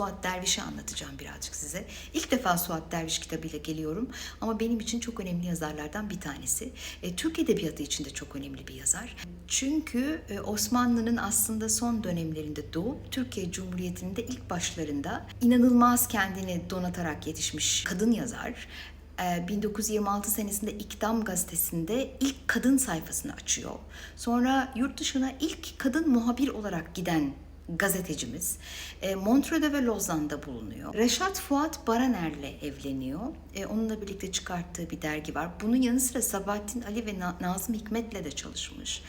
Suat Derviş'i anlatacağım birazcık size. İlk defa Suat Derviş kitabıyla geliyorum ama benim için çok önemli yazarlardan bir tanesi. E, Türk Edebiyatı için de çok önemli bir yazar. Çünkü e, Osmanlı'nın aslında son dönemlerinde doğup Türkiye Cumhuriyeti'nin de ilk başlarında inanılmaz kendini donatarak yetişmiş kadın yazar. E, 1926 senesinde İkdam gazetesinde ilk kadın sayfasını açıyor. Sonra yurt dışına ilk kadın muhabir olarak giden gazetecimiz. E, Montreux'de ve Lozan'da bulunuyor. Reşat Fuat Baraner'le evleniyor. E, onunla birlikte çıkarttığı bir dergi var. Bunun yanı sıra Sabahattin Ali ve Na- Nazım Hikmet'le de çalışmış.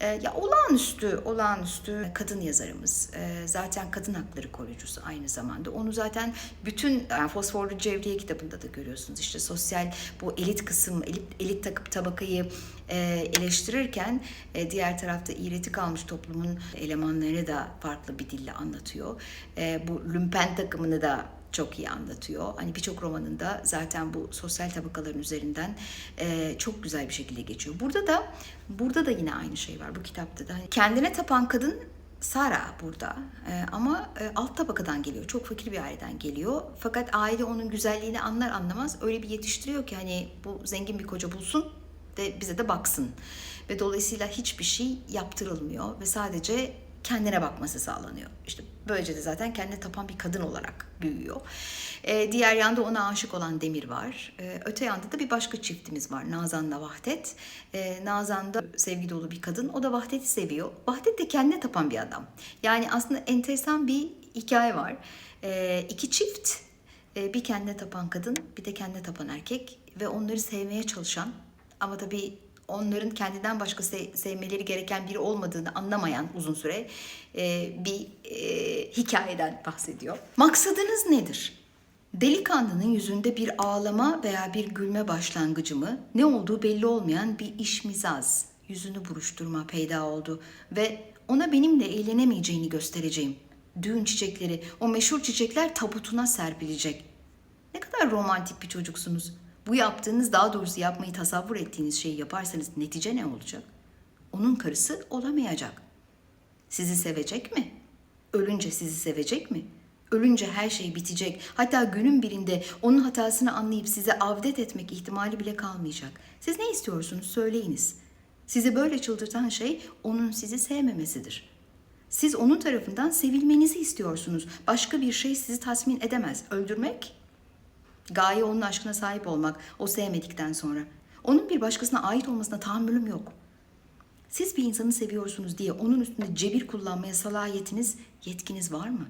E, ya olağanüstü, olağanüstü kadın yazarımız. E, zaten kadın hakları koruyucusu aynı zamanda. Onu zaten bütün yani Fosforlu Cevriye kitabında da görüyorsunuz. İşte sosyal bu elit kısım, elit, elit takıp tabakayı e, eleştirirken e, diğer tarafta iğreti kalmış toplumun elemanlarını da farklı bir dille anlatıyor. E, bu lümpen takımını da çok iyi anlatıyor. Hani birçok romanında zaten bu sosyal tabakaların üzerinden e, çok güzel bir şekilde geçiyor. Burada da burada da yine aynı şey var bu kitapta da. Hani kendine tapan kadın Sara burada E, ama e, alt tabakadan geliyor. Çok fakir bir aileden geliyor. Fakat aile onun güzelliğini anlar anlamaz öyle bir yetiştiriyor ki hani bu zengin bir koca bulsun ve bize de baksın. Ve dolayısıyla hiçbir şey yaptırılmıyor ve sadece kendine bakması sağlanıyor. İşte böylece de zaten kendine tapan bir kadın olarak büyüyor. Ee, diğer yanda ona aşık olan Demir var. Ee, öte yanda da bir başka çiftimiz var. Nazan'la Vahdet. Ee, Nazan da sevgi dolu bir kadın. O da Vahdet'i seviyor. Vahdet de kendine tapan bir adam. Yani aslında enteresan bir hikaye var. Ee, iki çift ee, bir kendine tapan kadın, bir de kendine tapan erkek ve onları sevmeye çalışan ama tabii onların kendinden başka se- sevmeleri gereken biri olmadığını anlamayan uzun süre e, bir e, hikayeden bahsediyor. Maksadınız nedir? Delikanlının yüzünde bir ağlama veya bir gülme başlangıcı mı, ne olduğu belli olmayan bir işmizaz, yüzünü buruşturma peyda oldu ve ona benimle eğlenemeyeceğini göstereceğim. Düğün çiçekleri, o meşhur çiçekler tabutuna serpilecek. Ne kadar romantik bir çocuksunuz. Bu yaptığınız, daha doğrusu yapmayı tasavvur ettiğiniz şeyi yaparsanız netice ne olacak? Onun karısı olamayacak. Sizi sevecek mi? Ölünce sizi sevecek mi? Ölünce her şey bitecek. Hatta günün birinde onun hatasını anlayıp size avdet etmek ihtimali bile kalmayacak. Siz ne istiyorsunuz söyleyiniz. Sizi böyle çıldırtan şey onun sizi sevmemesidir. Siz onun tarafından sevilmenizi istiyorsunuz. Başka bir şey sizi tatmin edemez. Öldürmek Gaye onun aşkına sahip olmak, o sevmedikten sonra. Onun bir başkasına ait olmasına tahammülüm yok. Siz bir insanı seviyorsunuz diye onun üstünde cebir kullanmaya salahiyetiniz, yetkiniz var mı?